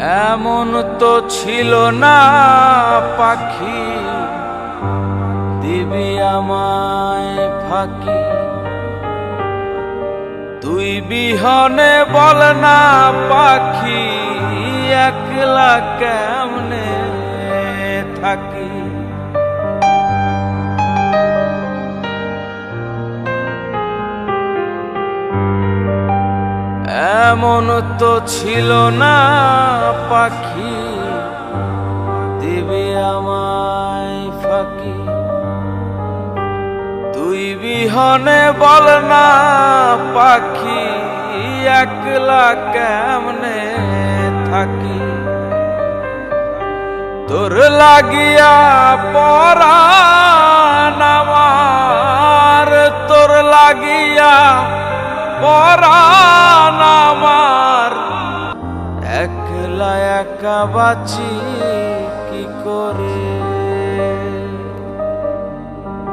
এমন তো ছিল না পাখি। দিবি আমায় ফাঁকি। তুই বিহনে বল না পাখি, একলা কেমনে থাকি? এমন তো ছিল না পাখি। দিবি আমায় ফাঁকি। তুই বিহনে বল না পাখি, একলা কেমনে থাকি? তোর লাগিয়া পরাণ আমার, তোর লাগিয়া পরাণ আমার। একলা একা বাচি কি কর?